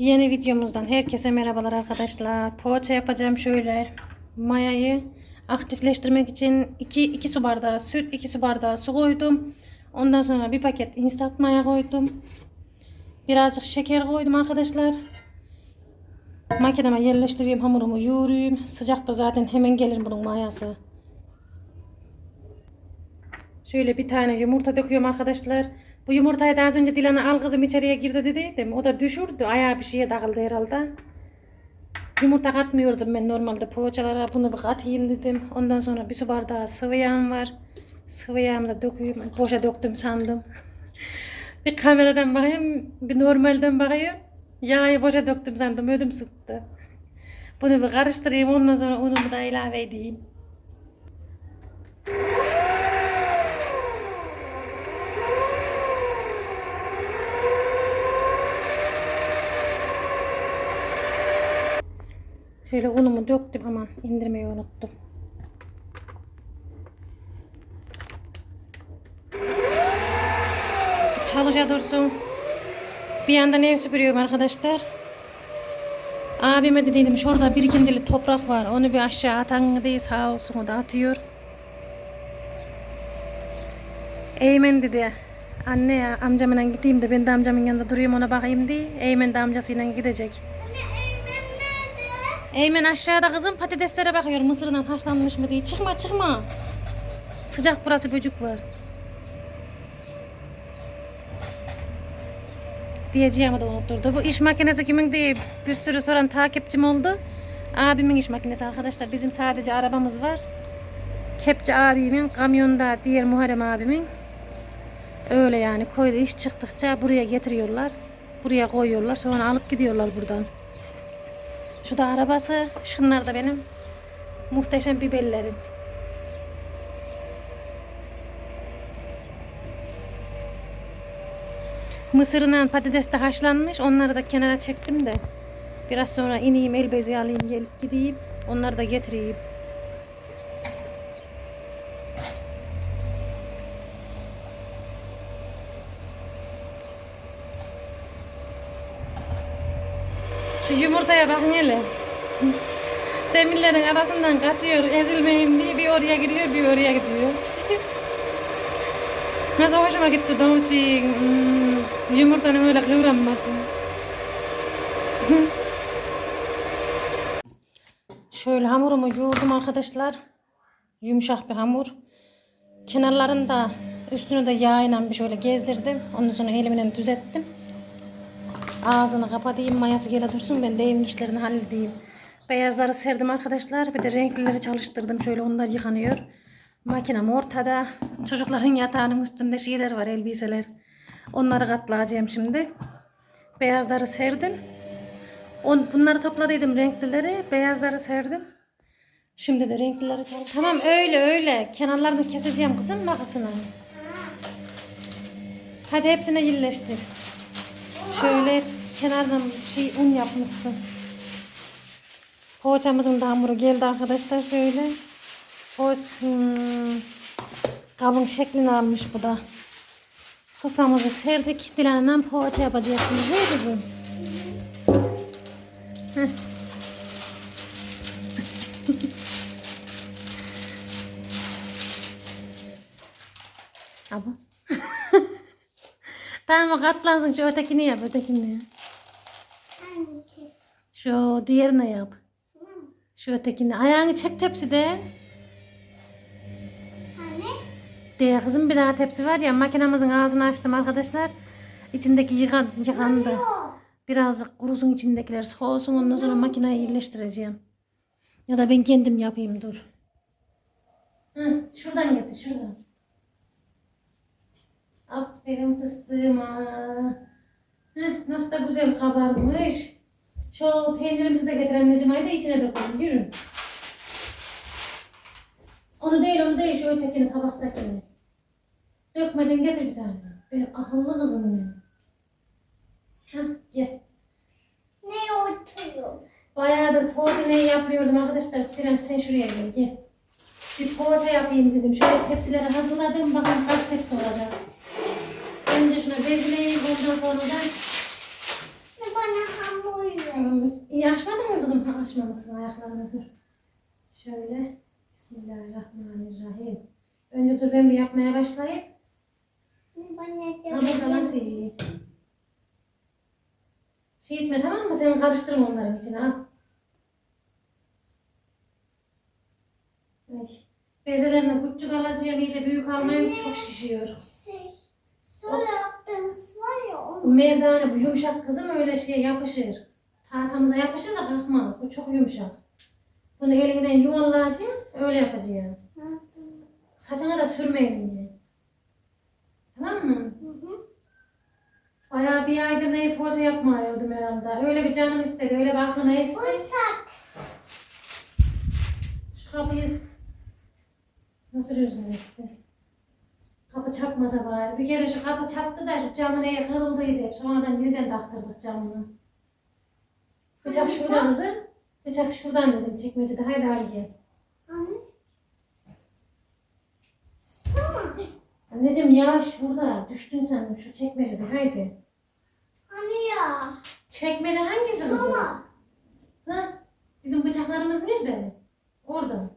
Yeni videomuzdan herkese merhabalar arkadaşlar. Poğaça yapacağım şöyle. Mayayı aktifleştirmek için 2, 2 su bardağı süt, 2 su bardağı su koydum. Ondan sonra bir paket instant maya koydum. Birazcık şeker koydum arkadaşlar. Makineme yerleştireyim hamurumu yoğurayım. Sıcakta zaten hemen gelir bunun mayası. Şöyle bir tane yumurta döküyorum arkadaşlar. Bu yumurtayı da az önce Dilan'a al kızım içeriye girdi dediydim. O da düşürdü. Ayağı bir şeye takıldı herhalde. Yumurta katmıyordum ben normalde poğaçalara. Bunu bir katayım dedim. Ondan sonra bir su bardağı sıvı yağım var. Sıvı yağımı da döküyorum. Boşa döktüm sandım. bir kameradan bakayım, bir normalden bakayım. Yağı boşa döktüm sandım. Ödüm sıktı. Bunu bir karıştırayım. Ondan sonra unumu da ilave edeyim. Şöyle unumu döktüm ama indirmeyi unuttum. Çalışa dursun. Bir yandan ev süpürüyorum arkadaşlar. Abime dediydim şurada birikintili toprak var. Onu bir aşağı atan diye sağ olsun o da atıyor. Eymen dedi. Anne ya amcamla gideyim de ben de amcamın yanında durayım ona bakayım diye. Eymen de amcasıyla gidecek. Eymen aşağıda kızım patateslere bakıyor mısırından haşlanmış mı diye. Çıkma çıkma. Sıcak burası böcük var. Diyeceğimi de unutturdu. Bu iş makinesi kimin diye bir sürü soran takipçim oldu. Abimin iş makinesi arkadaşlar. Bizim sadece arabamız var. Kepçe abimin, kamyonda diğer Muharrem abimin. Öyle yani koydu iş çıktıkça buraya getiriyorlar. Buraya koyuyorlar sonra alıp gidiyorlar buradan. Şu da arabası. Şunlar da benim muhteşem biberlerim. Mısırla patates de haşlanmış. Onları da kenara çektim de. Biraz sonra ineyim el bezi alayım gel gideyim. Onları da getireyim. Yumurtaya bakın hele. Demirlerin arasından kaçıyor ezilmeyeyim diye bir oraya gidiyor bir oraya gidiyor. Nasıl hoşuma gitti Doğuçin. Hmm, yumurtanın öyle kıvranması. Şöyle hamurumu yoğurdum arkadaşlar. Yumuşak bir hamur. Kenarlarını da üstünü de yağıyla bir şöyle gezdirdim. Ondan sonra elimle düzelttim. Ağzını kapatayım mayası gele dursun ben de evin işlerini halledeyim. Beyazları serdim arkadaşlar. Bir de renklileri çalıştırdım. Şöyle onlar yıkanıyor. Makinem ortada. Çocukların yatağının üstünde şeyler var elbiseler. Onları katlayacağım şimdi. Beyazları serdim. On, bunları topladıydım renklileri. Beyazları serdim. Şimdi de renklileri çalıştırdım. Tamam öyle öyle. Kenarlarını keseceğim kızım makasına. Hadi hepsine yerleştir. Şöyle kenardan şey un yapmışsın. Poğaçamızın da hamuru geldi arkadaşlar şöyle. Poğaç, hmm, kabın şeklini almış bu da. Soframızı serdik. Dilan'la poğaça yapacağız şimdi. Hey kızım. Heh. Tamam katlansın şu ötekini yap ötekini. Hangisi? Şu diğerini yap. Şu ötekini. Ayağını çek tepsiden. Anne? Diye kızım bir daha tepsi var ya makinemizin ağzını açtım arkadaşlar. İçindeki yıkan, yıkandı. Birazcık kurusun içindekiler soğusun ondan sonra makineye yerleştireceğim. Ya da ben kendim yapayım dur. Hı, şuradan getir şuradan. Aferin fıstığıma. Heh, nasıl da güzel kabarmış. Şu peynirimizi de getir anneciğim. Haydi içine dökelim. Yürü. Onu değil onu değil şu ötekini tabaktakini. Dökmeden getir bir tane. Benim akıllı kızım benim. Hah gel. Ne oturuyor? Bayağıdır poğaça ne yapıyordum arkadaşlar. Tren sen şuraya gel gel. Bir poğaça yapayım dedim. Şöyle tepsileri hazırladım. Bakalım kaç tepsi olacak. Şuna bezleyeyim. Ondan sonra da Bana hamur kızım? Ha, açmamışsın ayaklarını dur. Şöyle. Bismillahirrahmanirrahim. Önce dur ben bir yapmaya başlayayım. Bana Ha burada nasıl iyi? Şey etme tamam mı? Sen karıştırma onların içine ha. Ay. Bezelerini küçük alacağım iyice büyük almayayım çok şişiyor. Sonra yaptığımız var ya onu. merdane bu yumuşak kızım öyle şey yapışır. Tahtamıza yapışır da kalkmaz. Bu çok yumuşak. Bunu elinden yuvarlayacaksın öyle yapacaksın. Saçına da sürmeyin diye. Tamam mı? Hı hı. Bayağı bir aydır neyi poğaça yapmıyordum herhalde. Öyle bir canım istedi, öyle bir aklına esti. Isak. Şu kapıyı nasıl rüzgar esti? Kapı çarpmasa bari. Bir kere şu kapı çarptı da şu camın eğer kırıldıydı hep. Sonradan yeniden taktırdık camını. Bıçak şurada kızım. Bıçak şuradan bizim çekmecede. Haydi al gel. Anne. Anneciğim ya şurada. Düştün sen şu çekmecede. Haydi. Hani ya. Çekmece hangisi kızım? Mama. Ha? Bizim bıçaklarımız nerede? Orada.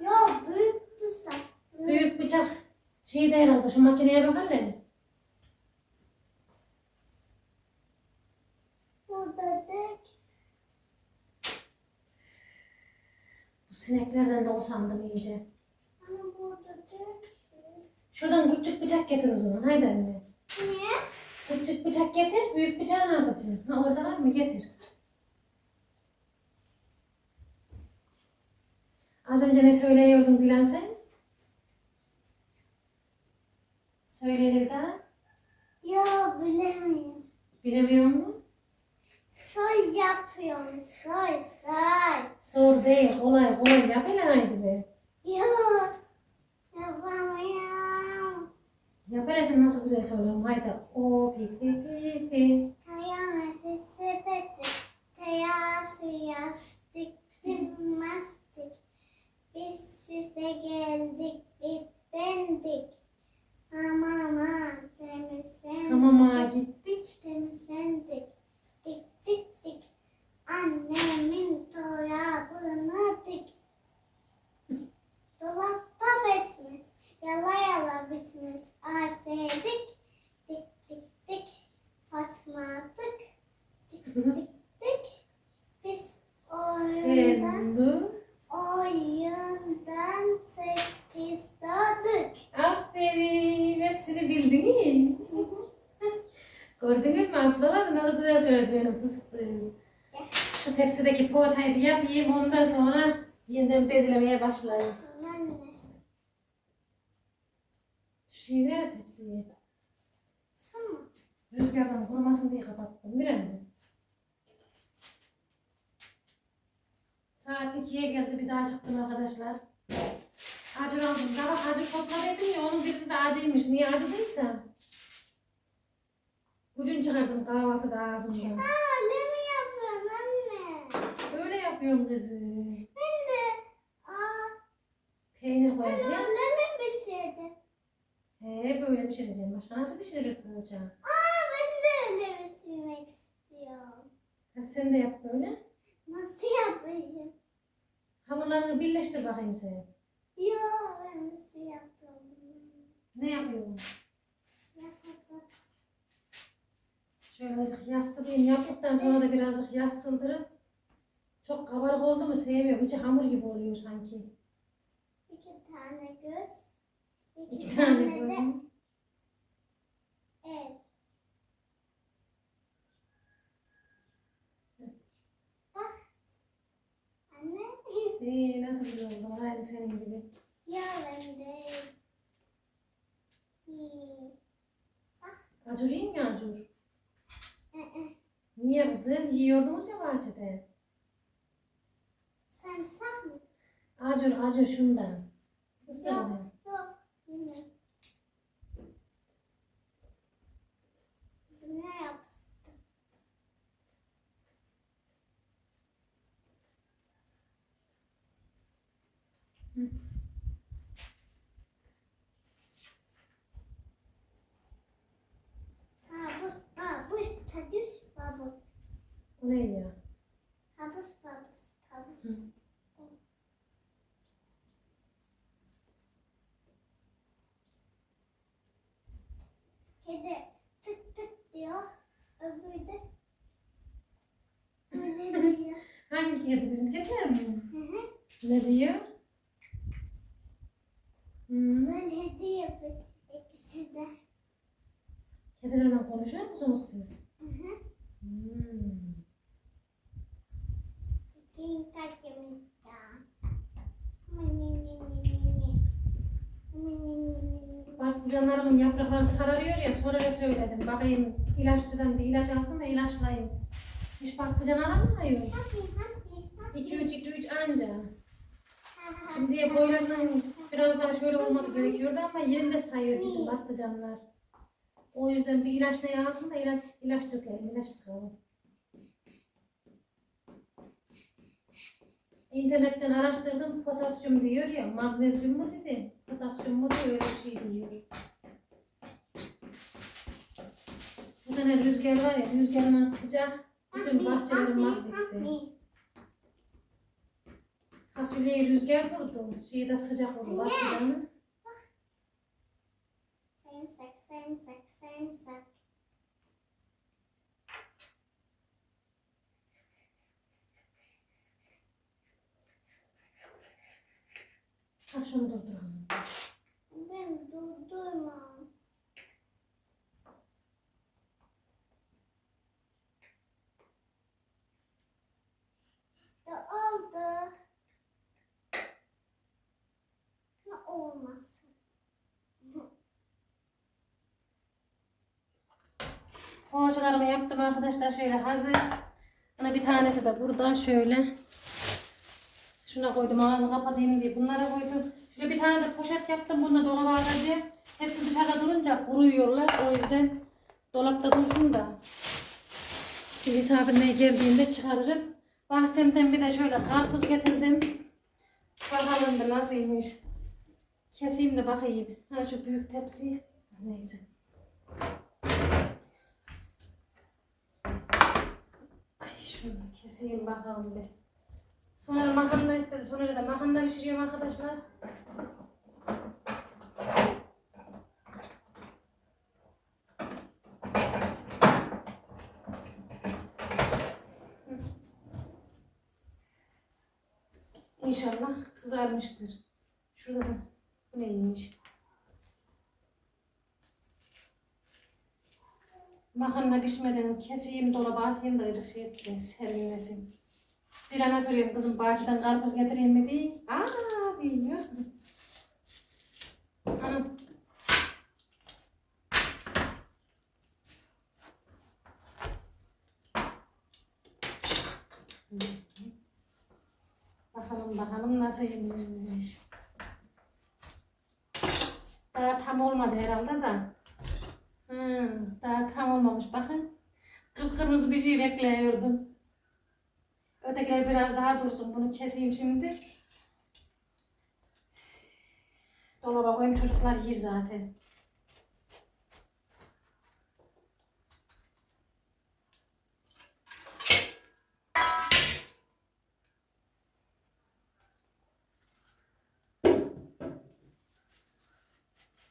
Yok büyük ısak. Büyük bıçak şeyde herhalde şu makineye bak hele. Burada dök. Bu sineklerden de usandım iyice. Hani burada dök. Şuradan küçük bıçak getir o zaman. Haydi anne. Niye? Küçük bıçak getir. Büyük bıçağı ne yapacaksın? Ha orada var mı? Getir. Az önce ne söyleyordun Dilan sen? Söylenir daha. Ya bilemiyorum. Bilemiyor musun? Soy yapıyorum. Soy soy. Zor değil. Kolay kolay. Yap hele haydi be. Yok. Yapamıyorum. Yap hele sen nasıl güzel söylüyorsun. Haydi. O piti piti. Kayamazı sepeti. Teyası yastık. Dimmastık. Biz size geldik. Bittendik. Hamama temizlendik. Hamama gittik. Temizlendik. Dik dik dik. Annemin çorabını dik. Dolapta bitmiş. Yala yala bitmiş. Asedik. Dik dik dik. Fatmadık. Dik dik dik. Biz oyundan, Sen bu. oyundan tek istedik. Aferin. Hepsini bildin. Gördünüz mü ablalar? Nasıl güzel söyledi benim fıstığım. Şu tepsideki poğaçayı bir yapayım. Ondan sonra yeniden bezlemeye başlayayım. Şeyi ver tepsiye. Tamam. Rüzgardan kurumasın diye kapattım. Bir mi? Saat 2'ye geldi bir daha çıktım arkadaşlar. Acur aldım. Sabah acur topladıydım ya onun birisi de acıymış. Niye acıdıysa? Ucun çıkardım kahvaltıda ağzımdan. Aa, ne mi yapıyorsun anne? Öyle yapıyorum kızım. Ben de. Aa, Peynir sen koyacağım. öyle mi pişirdin? He böyle pişireceğim. Başka nasıl pişirilir poğaça? Aa, ben de öyle pişirmek istiyorum. Hadi sen de yap böyle. Nasıl yapayım? Hamurlarını birleştir bakayım sen. Yok, ben nasıl yapıyorum? Ne yapıyorsun? Yapalım. Şöyle azıcık yassılayım. Yaptıktan sonra da birazcık yassıldırıp çok kabarık oldu mu sevmiyorum. İçi hamur gibi oluyor sanki. İki tane göz. İki tane de gözüm. el. Bak. Anne. İyi nasıl güzel oldu. Aynı senin gibi. Ya ben de. İyi. Acur yiyin mi acur? Niye kızım? Yiyordunuz ya bahçede. Sarımsak mı? Acur acur şundan. Isır Yok. onu. Yok. Ne yaptı? Hı. Babus, babus, tadus, babus. O ne ya? tabus tabus. Hı. Kedi tık tık diyor. Öbürü de öyle diyor. Hangi kedi? Bizim kediler mi? Hı hı. Ne diyor? Hmm. Böyle diyor bu ikisi de. Kedilerle konuşuyor musunuz siz? Hı hı. Hmm. Kim? Mini Patlıcanlarımın yaprakları sararıyor ya sonra da söyledim. Bakayım ilaççıdan bir ilaç alsın da ilaçlayayım. Hiç patlıcan alamıyor. 2 3 2 3 anca. Şimdiye boylarının biraz daha şöyle olması gerekiyordu ama yerinde sayıyor bizim patlıcanlar. O yüzden bir ilaç ne alsın da ilaç, ilaç dökelim, ilaç sıkalım. İnternetten araştırdım potasyum diyor ya magnezyum mu dedi potasyum mu diyor öyle bir şey diyor. Bu sene rüzgar var ya rüzgarından sıcak bütün bahçelerim mahvetti. Fasulyeye rüzgar vurdu. Şeyi de sıcak oldu patlıcanı. Sarımsak, sarımsak, sarımsak. Bak şunu durdur kızım. Ben durdurmam. İşte oldu. Ne olmasın? Poğaçalarımı yaptım arkadaşlar şöyle hazır. Buna bir tanesi de burada şöyle. Şuna koydum ağzını kapatayım diye bunlara koydum. Şöyle bir tane de poşet yaptım. Bunu da dolaba atacağım. Hepsi dışarıda durunca kuruyorlar. O yüzden dolapta dursun da. Misafirine geldiğinde çıkarırım. Bahçemden bir de şöyle karpuz getirdim. Bakalım da nasılmış. Keseyim de bakayım. Hani şu büyük tepsiyi. Neyse. Ay şunu da keseyim bakalım bir. Sonra makarna istedi. Sonra da makarna pişiriyorum arkadaşlar. İnşallah kızarmıştır. Şurada da neymiş? Makarna pişmeden keseyim dolaba atayım da azıcık şey etsin, serinlesin. Dilan'a soruyorum kızım bahçeden karpuz getireyim mi diye. Aa diyor. Hanım. Bakalım bakalım nasıl yemiş. Daha tam olmadı herhalde da. Hmm, daha tam olmamış bakın. Kıpkırmızı bir şey bekliyordum. Ötekiler biraz daha dursun. Bunu keseyim şimdi. Dolaba koyayım çocuklar yer zaten.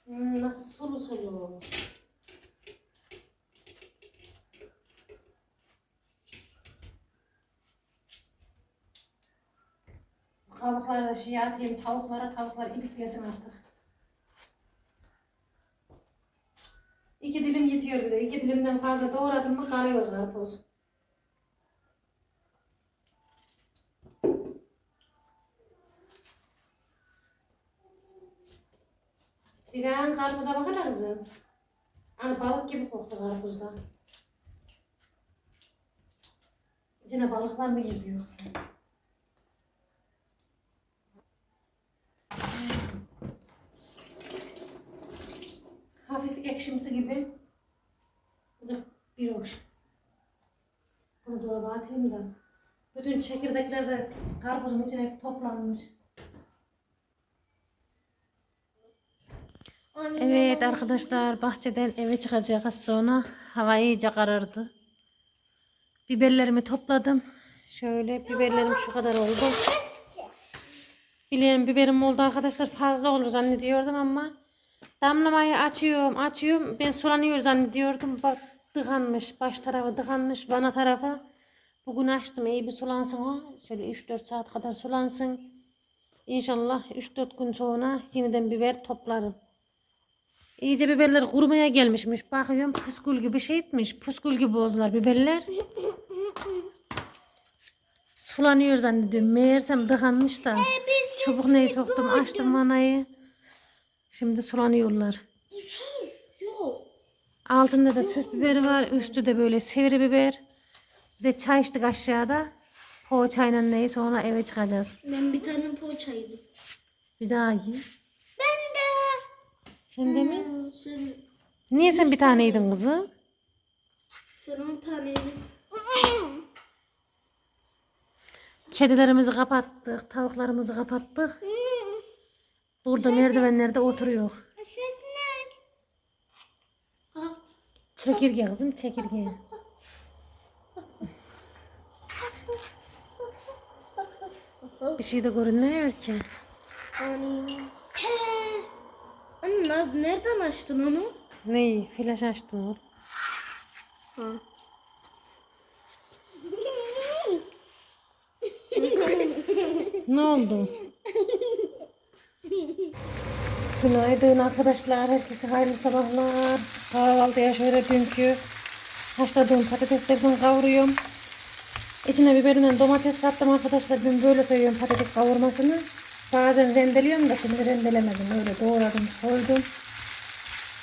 Hmm, nasıl sulu sulu. Kabukları da şey atayım tavuklara tavuklar ipiklesin artık. İki dilim yetiyor bize. İki dilimden fazla doğradım mı kalıyor karpuz. Dilan karpuza bakana kızım. Hani balık gibi koktu karpuzda. İçine balıklar mı girdi yoksa? Hafif ekşimsi gibi. Bu da bir hoş. Bunu dolaba atayım da. Bütün çekirdekler de karpuzun içine toplanmış. Evet arkadaşlar bahçeden eve çıkacağız. Sonra hava iyice karardı. Biberlerimi topladım. Şöyle biberlerim şu kadar oldu. Bileyim biberim oldu arkadaşlar fazla olur zannediyordum ama damlamayı açıyorum açıyorum. Ben sulanıyor zannediyordum. Bak tıkanmış baş tarafı tıkanmış vana tarafı bugün açtım iyi bir sulansın o şöyle 3-4 saat kadar sulansın. İnşallah 3-4 gün sonra yeniden biber toplarım İyice biberler kurumaya gelmişmiş bakıyorum puskul gibi şey etmiş puskul gibi oldular biberler sulanıyor zannediyorum meğersem tıkanmış da Çubuk neyi soktum açtım manayı. Şimdi sulanıyorlar. Yok. Altında da süs biberi var. Üstü de böyle sivri biber. Bir de çay içtik aşağıda. Poğaçayla neyi sonra eve çıkacağız. Ben bir tane poğaça yedim. Bir daha ye. Sen de mi? Sen, Niye sen bir tane yedin kızım? sen on tane yedin. Kedilerimizi kapattık. Tavuklarımızı kapattık. Burada merdivenlerde oturuyor. Ses ne? Ha, Çekirge kızım çekirge. Bir şey de görünmüyor ki. Anne Naz nereden açtın onu? Neyi? Flaş açtım oğlum. Ha. Ne oldu? Günaydın arkadaşlar. Herkese hayırlı sabahlar. Kahvaltıya şöyle dünkü haşladığım patateslerden kavuruyorum. İçine biberinden domates kattım arkadaşlar. Ben böyle seviyorum patates kavurmasını. Bazen rendeliyorum da şimdi rendelemedim. Öyle doğradım, soydum.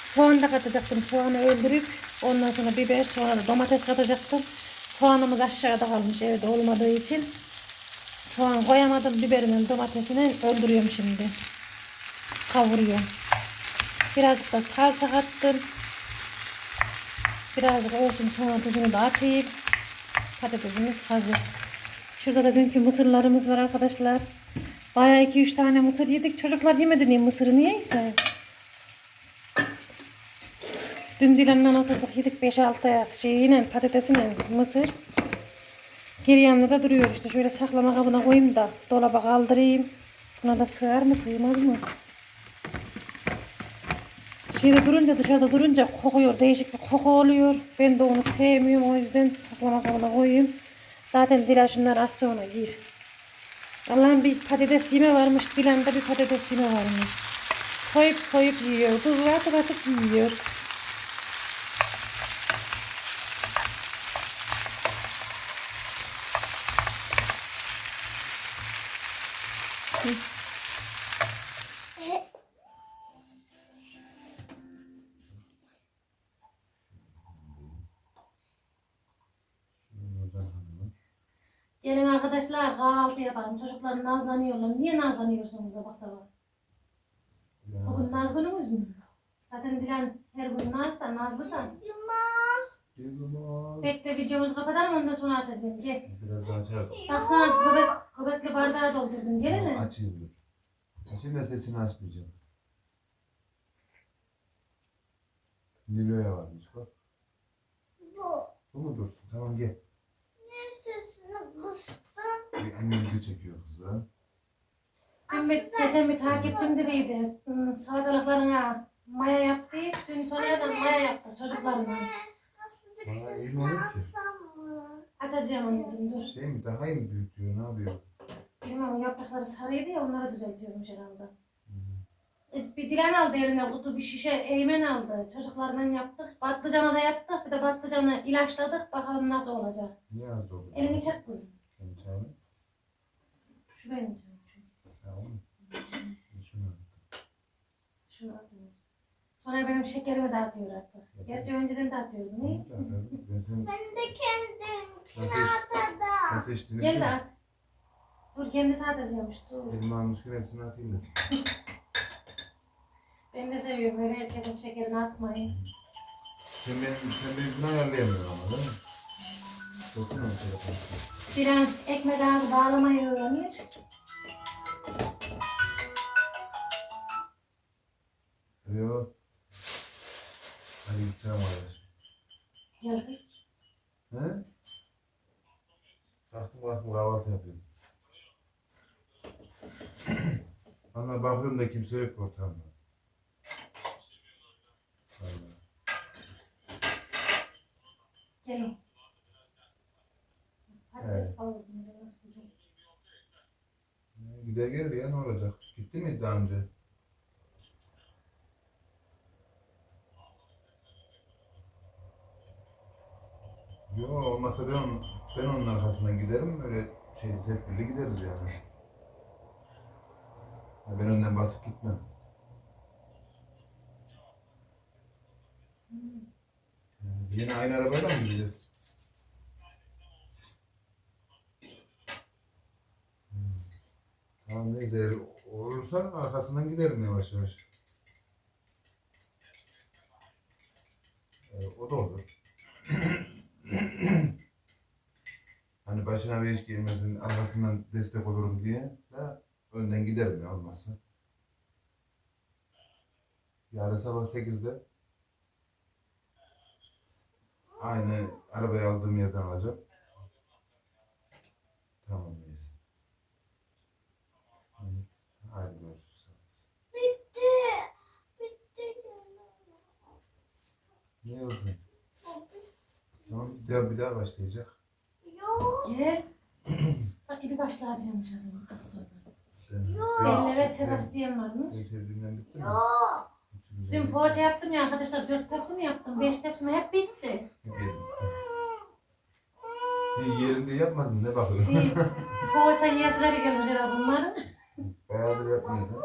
Soğan da katacaktım. Soğanı öldürüp ondan sonra biber, sonra da domates katacaktım. Soğanımız aşağıda kalmış evde olmadığı için. Soğan koyamadım. Biberinin domatesini öldürüyorum şimdi. Kavuruyorum. Birazcık da salça kattım. Birazcık olsun sonra tuzunu da atayım. Patatesimiz hazır. Şurada da dünkü mısırlarımız var arkadaşlar. Bayağı 2-3 tane mısır yedik. Çocuklar yemedi niye mısırı niyeyse. Dün Dilan'la oturduk yedik 5-6 ayak şeyiyle patatesiyle mısır. Geri yanında da duruyor işte. Şöyle saklama kabına koyayım da dolaba kaldırayım. Buna da sığar mı sığmaz mı? Şeyde durunca dışarıda durunca kokuyor. Değişik bir koku oluyor. Ben de onu sevmiyorum. O yüzden saklama kabına koyayım. Zaten Dilan şunlar az sonra yer. Allah'ım bir patates yeme varmış. Dilan'da bir patates yeme varmış. Soyup soyup yiyor. Tuzlu atıp atıp yiyor. Gelin arkadaşlar kahvaltı yapalım. Çocuklar nazlanıyorlar. Niye nazlanıyorsunuz sabah sabah? Bugün naz günümüz mü? Zaten Dilan her gün naz da nazlı da. Yılmaz. Bekle videomuzu kapatalım ondan sonra açacağım. Gel. Biraz daha açarsın. Baksana köbek, köbekli bardağı doldurdum. Gel hele. Açayım dur. Açayım da sesini açmayacağım. Nilo'ya varmış bak. Bu. Bu mu dursun? Tamam gel. Sesini kıstım. Video çekiyor kızlar. Dün bir, geçen bir takipçim dediydi. Hmm, salatalıklarına maya yaptı. Dün sonradan maya yaptı çocuklarına. Bana iyi mi olur ki? Açacağım anneciğim dur. Şey mi? Daha iyi mi büyütüyor? Ne yapıyor? Bilmem yaprakları sarıydı ya onları düzeltiyormuş herhalde. E, Bir dilen aldı eline kutu bir şişe eğmen aldı. Çocuklarla yaptık. Patlıcanı da yaptık. Bir de patlıcanı ilaçladık. Bakalım nasıl olacak. Niye az oldu? Elini çek kızım. Senin çayını? Şu benim canım. Ya oğlum. Şunu al. Şunu atıyor. Sonra benim şekerimi dağıtıyor artık. Gerçi önceden dağıtıyordu. Ne? Ben senin Ben de atadım. ne seçtiğini Gel de at. Dur kendisi atacakmış. Dur. Elime almışken hepsini atayım da. Ben de seviyorum öyle herkesin şekerini atmayı. Sen benim, sen benim bunu ayarlayamıyorsun ama değil mi? Ekmek ağzı bağlamayı öğrenmiş. Alo. Hadi gideceğim arkadaş. Gel. He? Kalktın Kalktım kahvaltı yapıyorum. Ama bakıyorum da kimse yok ortamda. Vallahi. Gelin. Patates kavurdum. biraz güzel. Gider gelir ya ne olacak? Gitti mi daha önce? Yo olmasa ben, onun- ben onun arkasından giderim öyle şey tedbirli gideriz yani. Ya ben önden basıp gitmem. Yine aynı arabayla mı gideceğiz? Neyse eğer olursa arkasından giderim yavaş yavaş. Ee, o da olur. hani başına bir iş gelmesin, arkasından destek olurum diye de önden giderim ya olmazsa. Yarın sabah 8'de aynı arabayı aldığım yerden alacağım. Tamam neyse. Hı. Hadi görüşürüz. Bitti. Bitti. Ne olsun? Tamam bir daha bir daha başlayacak. Yok. Gel. Bak ipi başlayacakmış az önce az sonra. Ellere Sebastian varmış. Ben sevdiğimden bitti mi? Yok. Dün poğaça yaptım ya arkadaşlar. Dört tepsi mi yaptım? Beş tepsi mi? Hep bitti. Yerinde yapmadın ne bakıyorsun? Şey, poğaça yiyesileri gelmiş herhalde bunların. Bayağıdır yapmıyordun.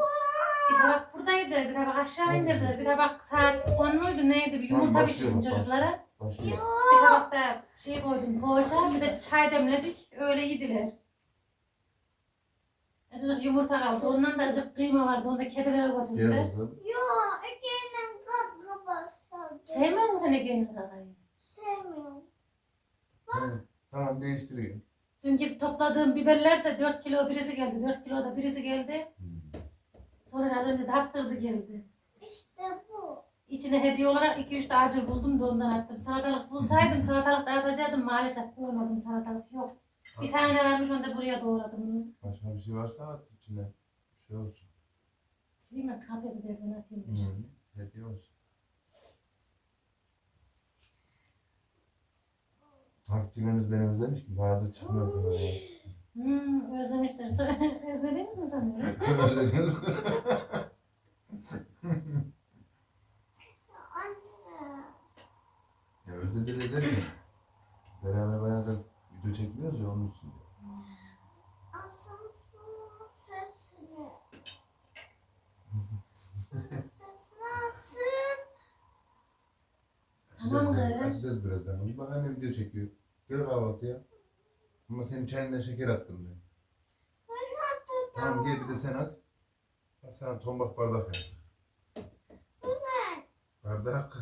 Bir tabak buradaydı. Bir tabak aşağı indirdiler. Bir tabak saat 10 muydu neydi? Bir yumurta Tamam, pişirdim başlayalım, çocuklara. Başlıyor. Bir tabakta şey koydum poğaça. Bir de çay demledik. Öyle yediler. Azıcık yumurta kaldı. Ondan da azıcık kıyma vardı. Onu da kedilere götürdüler. Gel kızım. Yok. Ege'nin kakı başladı. Sevmiyor musun sen Ege'nin kakayı? Sevmiyorum. Tamam, Tamam değiştireyim. Dünkü topladığım biberler de 4 kilo birisi geldi. 4 kilo da birisi geldi. Sonra az önce tarttırdı geldi. İşte bu. İçine hediye olarak 2-3 de acır buldum da ondan attım. Salatalık bulsaydım salatalık dağıtacaktım. Maalesef bulamadım salatalık yok. Bir tane varmış onu da buraya doğradım. Başka bir şey varsa at içine. Bir şey olsun. Şey mi kahve biberden atayım. Hı. bir. Hediye olsun. Takipçileriniz beni özlemiş ki bayağıdır çıkmıyor kadar ya. Hmm, özlemiştir. Özlediniz mi sanıyorum? Özlediniz mi? Anne. Ya özlediler ederim ya. Beraber bayağıdır video çekmiyoruz ya onun için. Asansörün sesini. Sesini asın. Tamam Açacağız, kız. açacağız birazdan. Bak anne video çekiyor. Gel kahvaltıya. Çayından şeker attım ben. Tamam gel bir de sen at. Bak sana tombak bardak yaptım. Bu ne? Bardak.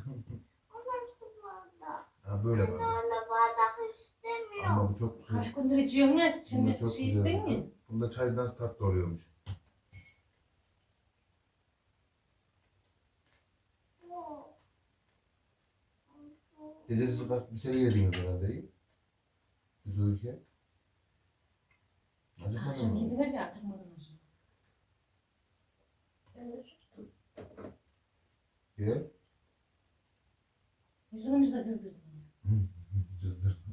O nasıl bardak? ha böyle Ben bardak. öyle bardak istemiyorum. Ama bu çok güzel. Kaç gündür içiyorum ya. Bunda Şimdi çok şey güzel. değil mi? Bunda çay nasıl tatlı oluyormuş. Bu. Gecesi kalk bir şey yediniz herhalde iyi. Biz uyurken. Acıkmadın Akşam mı? yediler ya acıkmadan sonra. Gel. Yüzünü de cızdırdım. Cızdır.